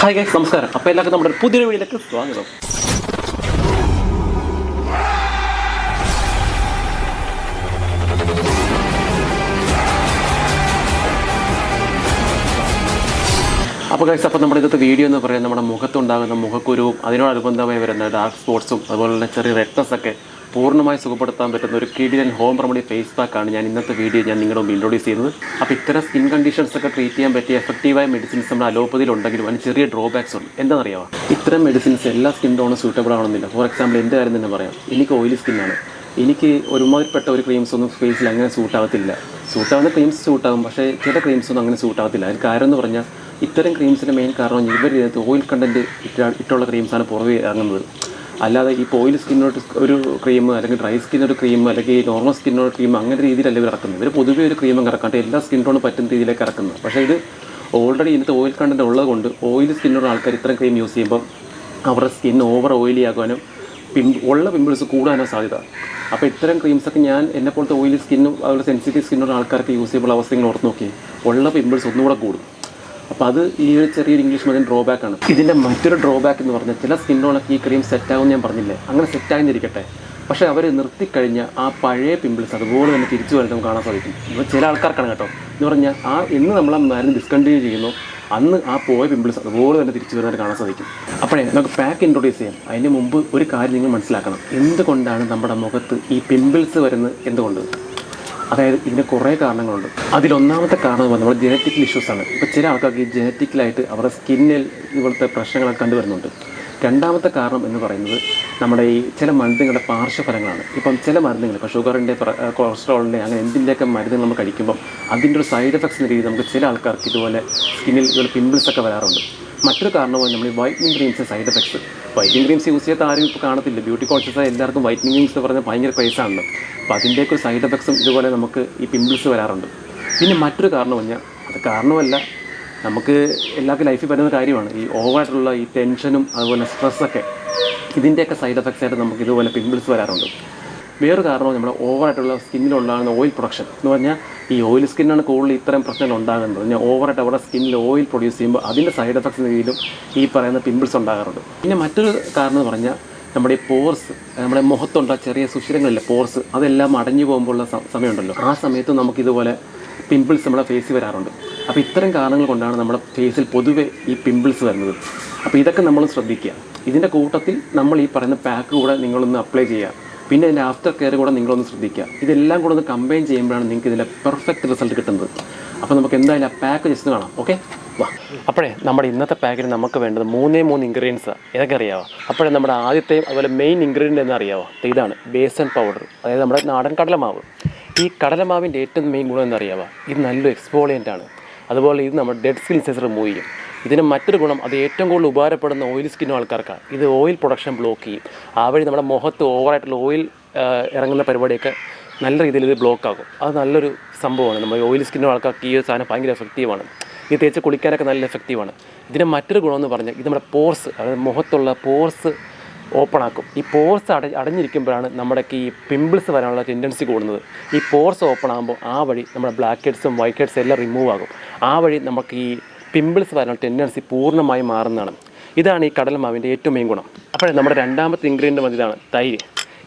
Hi guys നമസ്കാരം. അപ്പോൾ എല്ലാവർക്കും നമ്മുടെ പുതിയൊരു വീഡിയോയിലേക്ക് സ്വാഗതം. അപ്പോൾ ഗൈസ് അപ്പോൾ നമ്മുടെ ഇന്നത്തെ വീഡിയോ എന്ന് പറയുന്നത് നമ്മുടെ മുഖത്തുണ്ടാകുന്ന മുഖക്കുരുവും അതിനോടനുബന്ധമായി വരുന്ന ഡാർക്ക് സ്പോട്സും അതുപോലെ തന്നെ ചെറിയ റെഡ്നസ് ഒക്കെ പൂർണമായി സുഖപ്പെടുത്താൻ പറ്റുന്ന ഒരു കിടിലൻ ഹോം റെമഡി ഫേസ് പാക്കാണ് ഞാൻ ഇന്നത്തെ വീഡിയോ ഞാൻ നിങ്ങളുടെ മുമ്പ് ഇൻട്രോഡ്യൂസ് ചെയ്യുന്നത്. അപ്പോൾ ഇത്തരം സ്കിൻ കണ്ടീഷൻസ് ഒക്കെ ട്രീറ്റ് ചെയ്യാൻ പറ്റിയ എഫക്റ്റീവായ മെഡിസിൻസ് നമ്മൾ അലോപ്പതിയിൽ ഉണ്ടെങ്കിലും അതിന് ചെറിയ ഡ്രോബാക്സ് ഉണ്ട്. എന്താണെന്നറിയാമോ ഇത്തരം മെഡിസിൻസ് എല്ലാ സ്കിൻ ടോണും സൂട്ടബിൾ ആവണമെന്നില്ല. ഫോർ എക്സാമ്പിൾ എന്റെ കാര്യം തന്നെ പറയാം. എനിക്ക് ഓയിലി സ്കിന്നാണ് എനിക്ക് ഒരുമാതിരിപ്പെട്ട ഒരു ക്രീംസ് ഒന്നും ഫേസിൽ അങ്ങനെ സൂട്ടാകത്തില്ല സൂട്ടാവുന്ന ക്രീംസ് സൂട്ടാകും പക്ഷേ ചില ക്രീംസ് ഒന്നും അങ്ങനെ സൂട്ടാകത്തില്ല അതിന് കാരണം എന്ന് പറഞ്ഞാൽ ഇത്തരം ക്രീംസിന്റെ മെയിൻ കാരണം ഇവർ ഓയിൽ കണ്ടന്റ് ഇട്ട ഇട്ടുള്ള ക്രീംസാണ് പുറമേ ഇറങ്ങുന്നത്. അല്ലാതെ ഈ ഓയിൽ സ്കിന്നോട് ഒരു ക്രീം അല്ലെങ്കിൽ ഡ്രൈ സ്കിന്നൊരു ക്രീം അല്ലെങ്കിൽ നോർമൽ സ്കിന്നോട് ക്രീം അങ്ങനെ രീതിയിലല്ല ഇവർ ഇറക്കുന്നത്. ഇവർ പൊതുവേ ഒരു ക്രീം ഇറക്കാണ്ട് എല്ലാ സ്കിൻ ടോണും പറ്റുന്ന രീതിയിലേക്ക് ഇറക്കുന്നത്. പക്ഷേ ഇത് ഓൾറെഡി ഇതിനകത്ത് ഓയിൽ കണ്ടന്റ് ഉള്ളതുകൊണ്ട് ഓയിൽ സ്കിന്നുള്ള ആൾക്കാർ ഇത്തരം ക്രീം യൂസ് ചെയ്യുമ്പോൾ അവരുടെ സ്കിൻ ഓവർ ഓയിലി ആകാനും പിം ഉള്ള പിമ്പിൾസ് കൂടാനോ സാധ്യത. അപ്പോൾ ഇത്തരം ക്രീംസൊക്കെ ഞാൻ എന്നെ ഓയിലി സ്കിന്നും അതുപോലെ സെൻസിറ്റീവ് സ്കിന്നുള്ള ആൾക്കാർക്ക് യൂസ് ചെയ്യുമ്പോൾ അവസ്ഥ നിങ്ങൾ ഓർത്ത് നോക്കി ഉള്ള പിമ്പിൾസ് ഒന്നുകൂടെ കൂടും. അപ്പോൾ അത് ഈ ഒരു ചെറിയൊരു ഇംഗ്ലീഷ് മതിന് ഡ്രോബാക്ക് ആണ്. ഇതിന്റെ മറ്റൊരു ഡ്രോബാക്ക് എന്ന് പറഞ്ഞാൽ ചില സ്കിന്നോളൊക്കെ ഈ ക്രീം സെറ്റാകും ഞാൻ പറഞ്ഞില്ലേ? അങ്ങനെ സെറ്റായെന്നിരിക്കട്ടെ പക്ഷേ അവർ നിർത്തിക്കഴിഞ്ഞാൽ ആ പഴയ പിമ്പിൾസ് അതുപോലെ തന്നെ തിരിച്ചു വരുന്നത് നമുക്ക് കാണാൻ സാധിക്കും. ഇപ്പോൾ ചില ആൾക്കാർക്കാണ് കേട്ടോ. എന്ന് പറഞ്ഞാൽ ആ എന്ന് നമ്മൾ ആ മരുന്ന് ഡിസ്കണ്ടിന്യൂ ചെയ്യുന്നു. അന്ന് ആ പോയ പിമ്പിൾസ് അതുപോലെ തന്നെ തിരിച്ചു വരുന്നതായിട്ട് കാണാൻ സാധിക്കും. അപ്പോഴേ നമുക്ക് പാക്ക് ഇൻട്രൊഡ്യൂസ് ചെയ്യാം. അതിന് മുമ്പ് ഒരു കാര്യം നിങ്ങൾ മനസ്സിലാക്കണം. എന്തുകൊണ്ടാണ് നമ്മുടെ മുഖത്ത് ഈ പിമ്പിൾസ് വരുന്നത്? എന്തുകൊണ്ട്? അതായത് ഇതിന് കുറേ കാരണങ്ങളുണ്ട്. അതിലൊന്നാമത്തെ കാരണം നമ്മുടെ ജനറ്റിക്കൽ ആണ്. ഇപ്പോൾ ചില ആൾക്കാർക്ക് ഈ ജനറ്റിക്കലായിട്ട് അവരുടെ സ്കിന്നിൽ ഇവിടുത്തെ പ്രശ്നങ്ങളൊക്കെ കണ്ടുവരുന്നുണ്ട്. രണ്ടാമത്തെ കാരണം എന്ന് പറയുന്നത് നമ്മുടെ ഈ ചില മരുന്നുകളുടെ പാർശ്വഫലങ്ങളാണ്. ഇപ്പം ചില മരുന്നുകൾ ഇപ്പോൾ ഷുഗറിന്റെ കൊളസ്ട്രോളിന്റെ അങ്ങനെ എന്തിന്റെയൊക്കെ മരുന്നുകൾ നമ്മൾ കഴിക്കുമ്പോൾ അതിന്റെ ഒരു സൈഡ് എഫക്ട്സ് രീതിയിൽ നമുക്ക് ചില ആൾക്കാർക്ക് ഇതുപോലെ സ്കിന്നിൽ ഇതുപോലെ പിമ്പിൾസൊക്കെ വരാറുണ്ട്. മറ്റൊരു കാരണമാണ് നമ്മൾ ഈ whitening ക്രീംസിന്റെ side effects whitening creams use ചെയ്യാത്ത ആരും ഇപ്പോൾ കാണത്തില്ല. ബ്യൂട്ടി കോൺഷ്യസ് എല്ലാവർക്കും വൈറ്റനിങ് ക്രീംസ് എന്ന് പറഞ്ഞാൽ ഭയങ്കര ക്രൈസാണല്ലോ അപ്പോൾ അതിന്റെയൊക്കെ ഒരു സൈഡ് എഫക്ട്സും ഇതുപോലെ നമുക്ക് ഈ പിമ്പിൾസ് വരാറുണ്ട്. പിന്നെ മറ്റൊരു കാരണം പറഞ്ഞാൽ അത് കാരണമല്ല നമുക്ക് എല്ലാവർക്കും ലൈഫിൽ വരുന്ന കാര്യമാണ്. ഈ ഓവറായിട്ടുള്ള ഈ ടെൻഷനും അതുപോലെ സ്ട്രെസ്സൊക്കെ ഇതിന്റെയൊക്കെ സൈഡ് എഫക്ട്സ് ആയിട്ട് നമുക്ക് ഇതുപോലെ പിമ്പിൾസ് വരാറുണ്ട്. വേറൊരു കാരണവും നമ്മുടെ ഓവറായിട്ടുള്ള സ്കിന്നിലുണ്ടാകുന്ന ഓയിൽ പ്രൊഡക്ഷൻ എന്ന് പറഞ്ഞാൽ ഈ ഓയിൽ സ്കിന്നാണ് കൂടുതൽ ഇത്തരം പ്രശ്നങ്ങൾ ഉണ്ടാകുന്നത്. ഞാൻ ഓവറായിട്ട് അവരുടെ സ്കിന്നിൽ ഓയിൽ പ്രൊഡ്യൂസ് ചെയ്യുമ്പോൾ അതിന്റെ സൈഡ് എഫക്ട്സ് രീതിയിലും ഈ പറയുന്ന പിമ്പിൾസ് ഉണ്ടാകാറുണ്ട്. പിന്നെ മറ്റൊരു കാരണം എന്ന് പറഞ്ഞാൽ നമ്മുടെ ഈ പോർസ് നമ്മുടെ മുഖത്തുണ്ട ചെറിയ സുഷിരങ്ങളില്ല പോർസ് അതെല്ലാം അടഞ്ഞു പോകുമ്പോഴുള്ള സമയമുണ്ടല്ലോ. ആ സമയത്ത് നമുക്കിതുപോലെ പിമ്പിൾസ് നമ്മുടെ ഫേസിൽ വരാറുണ്ട്. അപ്പോൾ ഇത്തരം കാരണങ്ങൾ കൊണ്ടാണ് നമ്മുടെ ഫേസിൽ പൊതുവെ ഈ പിമ്പിൾസ് വരുന്നത്. അപ്പോൾ ഇതൊക്കെ നമ്മൾ ശ്രദ്ധിക്കുക. ഇതിന്റെ കൂട്ടത്തിൽ നമ്മൾ ഈ പറയുന്ന പാക്ക് കൂടെ നിങ്ങളൊന്ന് അപ്ലൈ ചെയ്യുക. പിന്നെ അതിന്റെ ആഫ്റ്റർ കെയർ കൂടെ നിങ്ങളൊന്ന് ശ്രദ്ധിക്കുക. ഇതെല്ലാം കൂടെ ഒന്ന് കമ്പൈൻ ചെയ്യുമ്പോഴാണ് നിങ്ങൾക്ക് ഇതിന്റെ പെർഫെക്റ്റ് റിസൾട്ട് കിട്ടുന്നത്. അപ്പോൾ നമുക്ക് എന്തായാലും ആ പാക്ക് ജസ്റ്റ് കാണാം. ഓക്കെ വാ. അപ്പോഴേ നമ്മുടെ ഇന്നത്തെ പാക്കിന് നമുക്ക് വേണ്ടത് മൂന്നേ മൂന്ന് ഇൻഗ്രീഡിയൻസ് ഏതൊക്കെ അറിയാമോ അപ്പോഴേ നമ്മുടെ ആദ്യത്തെയും അതുപോലെ മെയിൻ ഇൻഗ്രീഡിയന്റ് എന്ന് അറിയാമോ ഇതാണ് ബേസൻ പൗഡർ അതായത് നമ്മുടെ നാടൻ കടലമാവ്. ഈ കടലമാവിന്റെ ഏറ്റവും മെയിൻ ഗുണം എന്നറിയാമോ ഇത് നല്ലൊരു എക്സ്പോളിയന്റ് ആണ്. അതുപോലെ ഇത് നമ്മുടെ ഡെഡ് സ്കിൻ സെൻസർ റിമൂവ് ചെയ്യും. ഇതിന് മറ്റൊരു ഗുണം അത് ഏറ്റവും കൂടുതൽ ഉപകാരപ്പെടുന്ന ഓയിൽ സ്കിന്നും ആൾക്കാർക്കാണ്. ഇത് ഓയിൽ പ്രൊഡക്ഷൻ ബ്ലോക്ക് ചെയ്യും. ആ വഴി നമ്മുടെ മുഖത്ത് ഓവറായിട്ടുള്ള ഓയിൽ ഇറങ്ങുന്ന പരിപാടിയൊക്കെ നല്ല രീതിയിൽ ഇത് ബ്ലോക്ക് ആകും. അത് നല്ലൊരു സംഭവമാണ്. നമ്മൾ ഓയിൽ സ്കിന്നും ആൾക്കാർക്ക് ഈ ഒരു സാധനം ഭയങ്കര എഫക്റ്റീവാണ് ഇത് തേച്ച് കുളിക്കാനൊക്കെ നല്ല എഫക്റ്റീവാണ് ഇതിന്റെ മറ്റൊരു ഗുണം എന്ന് പറഞ്ഞാൽ ഇത് നമ്മുടെ പോർസ് അതായത് മുഖത്തുള്ള പോർസ് ഓപ്പൺ ആക്കും. ഈ പോർസ് അട അടഞ്ഞിരിക്കുമ്പോഴാണ് നമ്മുടെ ഈ പിമ്പിൾസ് വരാനുള്ള ടെൻഡൻസി കൂടുന്നത്. ഈ പോർസ് ഓപ്പൺ ആകുമ്പോൾ ആ വഴി നമ്മുടെ ബ്ലാക്ക് ഹെഡ്സും വൈറ്റ് ഹെഡ്സും എല്ലാം റിമൂവ് ആകും. ആ വഴി നമുക്ക് ഈ പിമ്പിൾസ് വരാനുള്ള ടെൻഡൻസി പൂർണമായി മാറുന്നതാണ്. ഇതാണ് ഈ കടലമാവിന്റെ ഏറ്റവും മെയിൻ ഗുണം. അപ്പോഴേ നമ്മുടെ രണ്ടാമത്തെ ഇൻഗ്രീഡിയന്റ് വന്നതാണ് തൈര്.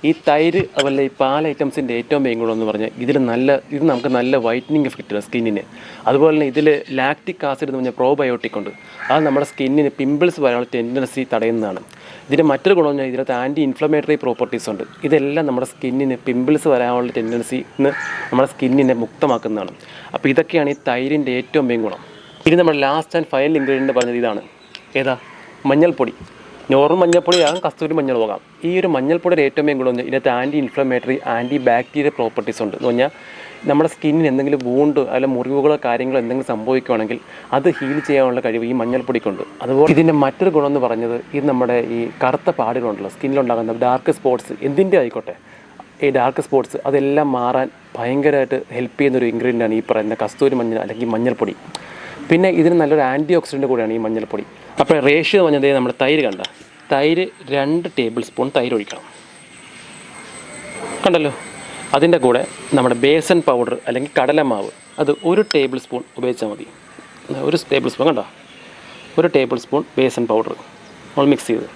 ഈ തൈര് അതുപോലെ ഈ പാൽ ഐറ്റംസിന്റെ ഏറ്റവും മെയിൻ ഗുണം എന്ന് പറഞ്ഞാൽ ഇതിൽ നല്ല ഇത് നമുക്ക് നല്ല വൈറ്റനിങ് എഫക്റ്റ് ആണ് സ്കിന്നിന്. അതുപോലെ തന്നെ ഇതിൽ ലാക്റ്റിക് ആസിഡ് എന്ന് പറഞ്ഞാൽ പ്രോബയോട്ടിക് ഉണ്ട്. അത് നമ്മുടെ സ്കിന്നിന് പിമ്പിൾസ് വരാനുള്ള ടെൻഡൻസി തടയുന്നതാണ്. ഇതിന്റെ മറ്റൊരു ഗുണം പറഞ്ഞാൽ ഇതിനകത്ത് ആന്റി ഇൻഫ്ലമേറ്ററി പ്രോപ്പർട്ടീസ് ഉണ്ട്. ഇതെല്ലാം നമ്മുടെ സ്കിന്നിന് പിമ്പിൾസ് വരാനുള്ള ടെൻഡൻസിന്ന് നമ്മുടെ സ്കിന്നിനെ മുക്തമാക്കുന്നതാണ്. അപ്പോൾ ഇതൊക്കെയാണ് ഈ തൈരിന്റെ ഏറ്റവും മെയിൻ ഗുണം. ഇനി നമ്മുടെ ലാസ്റ്റ് ആൻഡ് ഫൈനൽ ഇൻഗ്രീഡിയന്റ് പറഞ്ഞത് ഇതാണ്. ഏതാ? മഞ്ഞൾപ്പൊടി. നോർമൽ മഞ്ഞൾപ്പൊടി ആകാം കസ്തൂരി മഞ്ഞൾ പോകാം. ഈ ഒരു മഞ്ഞൾപ്പൊടിയുടെ ഏറ്റവും മെയിൻ ഗുണം ഇതിനകത്ത് anti inflammatory anti bacteria properties ഉണ്ട്. എന്ന് പറഞ്ഞാൽ നമ്മുടെ സ്കിന്നിന് എന്തെങ്കിലും വൂണ്ട് അല്ല മുറിവുകളോ കാര്യങ്ങളോ എന്തെങ്കിലും സംഭവിക്കുകയാണെങ്കിൽ അത് ഹീൽ ചെയ്യാനുള്ള കഴിവ് ഈ മഞ്ഞൾപ്പൊടിക്കുണ്ട്. അതുപോലെ ഇതിന്റെ മറ്റൊരു ഗുണം എന്ന് പറഞ്ഞത് ഇത് നമ്മുടെ ഈ കറുത്ത പാടുകളുണ്ടല്ലോ സ്കിന്നിലുണ്ടാകുന്ന ഡാർക്ക് സ്പോട്ട്സ് എന്തിന്റെ ആയിക്കോട്ടെ? ഈ ഡാർക്ക് സ്പോട്ട്സ് അതെല്ലാം മാറാൻ ഭയങ്കരമായിട്ട് ഹെൽപ്പ് ചെയ്യുന്ന ഒരു ഇൻഗ്രീഡിയന്റ് ആണ് ഈ പറയുന്ന കസ്തൂരി മഞ്ഞൾ അല്ലെങ്കിൽ മഞ്ഞൾപ്പൊടി. പിന്നെ ഇതിന് നല്ലൊരു ആന്റി ഓക്സിഡന്റ് കൂടിയാണ് ഈ മഞ്ഞൾപ്പൊടി. അപ്പോൾ റേഷ്യോ പറഞ്ഞത് നമ്മുടെ തൈര് കണ്ട. തൈര് രണ്ട് ടേബിൾ സ്പൂൺ തൈര് ഒഴിക്കണം. കണ്ടല്ലോ? അതിന്റെ കൂടെ നമ്മുടെ ബേസൻ പൗഡർ അല്ലെങ്കിൽ കടലമാവ് അത് ഒരു ടേബിൾ സ്പൂൺ ഉപയോഗിച്ചാൽ മതി. ഒരു ടേബിൾ സ്പൂൺ കണ്ടോ? ഒരു ടേബിൾ സ്പൂൺ ബേസൻ പൗഡർ നമ്മൾ മിക്സ് ചെയ്ത്.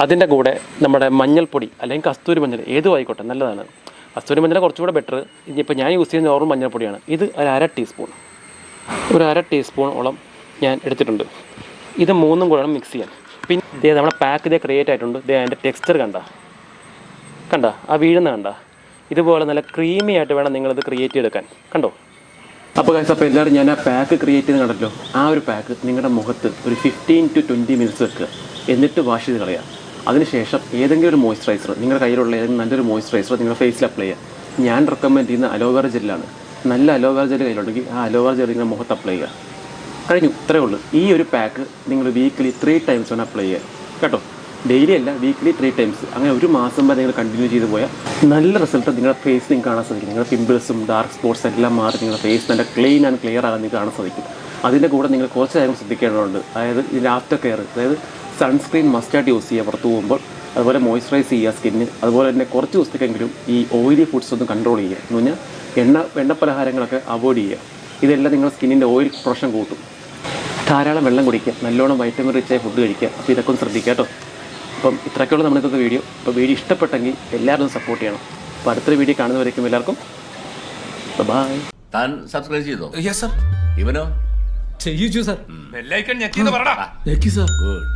അതിന്റെ കൂടെ നമ്മുടെ മഞ്ഞൾപ്പൊടി അല്ലെങ്കിൽ കസ്തൂരി മഞ്ഞൾ ഏതും ആയിക്കോട്ടെ നല്ലതാണ്. കസ്തൂരി മഞ്ഞൾ കുറച്ചുകൂടെ ബെറ്റർ ഇനിയിപ്പോൾ ഞാൻ യൂസ് ചെയ്യുന്ന നോർമൽ മഞ്ഞൾപ്പൊടിയാണ്. ഇത് ഒരു അര ടീസ്പൂൺ ഒരു അര ടീസ്പൂൺ ടീസ്പൂണോളം ഞാൻ എടുത്തിട്ടുണ്ട്. ഇത് മൂന്നും കൂടെ മിക്സ് ചെയ്യാൻ പിന്നെ ഇതേ നമ്മുടെ പാക്ക് ഇതേ ക്രിയേറ്റ് ആയിട്ടുണ്ട്. ഇതേ അതിന്റെ ടെക്സ്ചർ കണ്ട. കണ്ട? ആ വീഴുന്ന കണ്ട. ഇതുപോലെ നല്ല ക്രീമി ആയിട്ട് വേണം നിങ്ങളിത് ക്രിയേറ്റ് ചെയ്തെടുക്കാൻ. കണ്ടോ? അപ്പോൾ കാശ് അപ്പോൾ എല്ലാവരും ഞാൻ ആ പാക്ക് ക്രിയേറ്റ് ചെയ്ത് കണ്ടല്ലോ? ആ ഒരു പാക്ക് നിങ്ങളുടെ മുഖത്ത് ഒരു ഫിഫ്റ്റീൻ ടു ട്വന്റി മിനിറ്റ്സ് വെക്കുക. എന്നിട്ട് വാഷ് ചെയ്ത് കളയുക അതിനുശേഷം ഏതെങ്കിലും ഒരു മോയ്സ്ചറൈസർ നിങ്ങളുടെ കയ്യിലുള്ള ഏതെങ്കിലും നല്ലൊരു മോയ്സ്ചറൈസർ നിങ്ങളുടെ ഫേസിൽ അപ്ലൈ ചെയ്യുക ഞാൻ റെക്കമെൻഡ് ചെയ്യുന്ന അലോവേറ ജെല്ലാണ് നല്ല അലോവേറ ജെൽ കയ്യിലുണ്ടെങ്കിൽ ആ അലോവേറ ജെൽ നിങ്ങളുടെ മുഖത്ത് അപ്ലൈ ചെയ്യുക. കഴിഞ്ഞു ഇത്രയേ ഉള്ളൂ. ഈ ഒരു പാക്ക് നിങ്ങൾ വീക്കിലി ത്രീ ടൈംസ് വേണം അപ്ലൈ ചെയ്യുക. കേട്ടോ? ഡെയിലി അല്ല വീക്കിലി ത്രീ ടൈംസ് അങ്ങനെ ഒരു മാസം വരെ നിങ്ങൾ കണ്ടിന്യൂ ചെയ്ത് പോയാൽ നല്ല റിസൾട്ട് നിങ്ങളുടെ ഫേസ് നിങ്ങൾക്ക് കാണാൻ സാധിക്കും. നിങ്ങളുടെ പിമ്പിൾസും ഡാർക്ക് സ്പോട്ട്സ് എല്ലാം മാറി നിങ്ങളുടെ ഫേസ് നല്ല ക്ലീൻ ആൻഡ് ക്ലിയർ ആകാൻ നിങ്ങൾക്ക് കാണാൻ സാധിക്കും. അതിന്റെ കൂടെ നിങ്ങൾ കുറച്ച് കാര്യം ശ്രദ്ധിക്കേണ്ടതുണ്ട്. അതായത് ഇതിന്റെ ആഫ്റ്റർ കെയർ അതായത് സൺസ്ക്രീൻ മസ്റ്റായിട്ട് യൂസ് ചെയ്യുക പുറത്ത് പോകുമ്പോൾ അതുപോലെ മോയ്സ്ചറൈസ് ചെയ്യുക സ്കിന്നിന് അതുപോലെ തന്നെ കുറച്ച് ദിവസത്തേക്കെങ്കിലും ഈ ഓയിലി ഫുഡ്സ് ഒന്ന് കൺട്രോൾ ചെയ്യുക. എന്ന് പറഞ്ഞാൽ എണ്ണ എണ്ണ പലഹാരങ്ങളൊക്കെ അവോയ്ഡ് ചെയ്യുക. ഇതെല്ലാം നിങ്ങളുടെ സ്കിന്നിന്റെ ഓയിൽ പ്രൊഷൻ കൂട്ടും. ധാരാളം വെള്ളം കുടിക്കുക. നല്ലോണം വൈറ്റമിൻ റിച്ച് റിച്ചായ ഫുഡ് കഴിക്കുക. അപ്പോൾ ഇതൊക്കെ ഒന്ന് ശ്രദ്ധിക്കുക കേട്ടോ. അപ്പം ഇത്രയ്ക്കുള്ള നമ്മുടെ ഇന്നത്തെ വീഡിയോ അപ്പോൾ വീഡിയോ ഇഷ്ടപ്പെട്ടെങ്കിൽ എല്ലാവരും സപ്പോർട്ട് ചെയ്യണം. അപ്പോൾ അടുത്തൊരു വീഡിയോ കാണുന്നവരേക്കും എല്ലാവർക്കും ബൈ താൻ സബ്സ്ക്രൈബ് ചെയ്തോ? യെസ് സർ ഇവനോ? ചെയ്യിച്ചു സർ ബെല്ലൈക്കൺ പറടാ. ഞെക്കി സർ ഗുഡ്